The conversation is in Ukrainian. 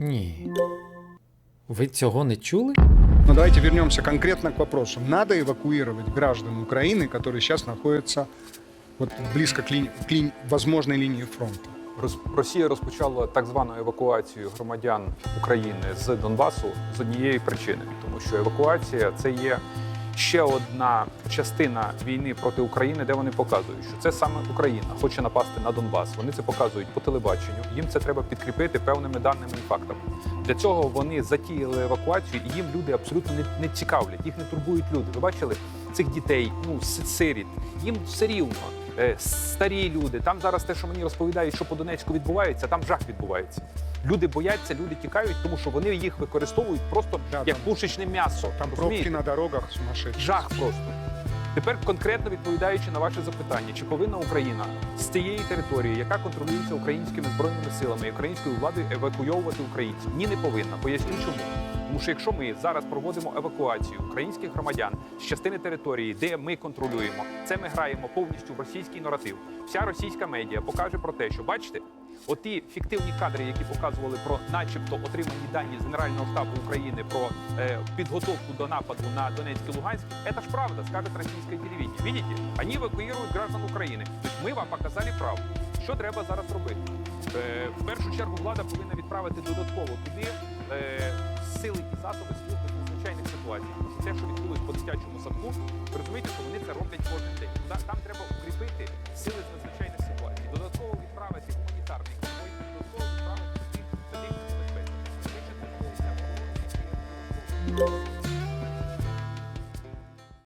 Ні. Ви цього не чули? Но давайте вернемся конкретно к вопросу. Надо эвакуировать граждан Украины, которые сейчас находятся вот близко к, линии, к линии- возможной линии фронта. Роз- Росія розпочала так звану евакуацію громадян України з Донбасу з однієї причини, тому що евакуація це є ще одна частина війни проти України, де вони показують, що це саме Україна хоче напасти на Донбас. Вони це показують по телебаченню. Їм це треба підкріпити певними даними і фактами. Для цього вони затіяли евакуацію, і їм люди абсолютно не, не цікавлять. Їх не турбують люди. Ви бачили цих дітей, ну сиріт. Їм все рівно. Е, Старі люди, там зараз те, що мені розповідають, що по Донецьку відбувається, там жах відбувається. Люди бояться, люди тікають, тому що вони їх використовують просто Да, як там- пушечне м'ясо. Там пробки на дорогах сумасшедші. Жах просто. Тепер конкретно відповідаючи на ваше запитання, чи повинна Україна з цієї території, яка контролюється українськими збройними силами і українською владою, евакуйовувати українців? Ні, не повинна. Поясню чому. Тому що якщо ми зараз проводимо евакуацію українських громадян з частини території, де ми контролюємо, це ми граємо повністю в російський наратив. Вся російська медіа покаже про те, що бачите, оті фіктивні кадри, які показували про, начебто, отримані дані з Генерального штабу України про е, підготовку до нападу на Донецьк і Луганськ, это ж правда, скажет российское телевидение. Видите, они эвакуируют граждан України. Тобто ми вам показали правду. Що треба зараз робити? Е, в першу чергу влада повинна відправити додатково туди е, сили і засоби служби з надзвичайних ситуацій. Те, що відбулось по дитячому садку, розумієте, що вони це роблять кожен день. Música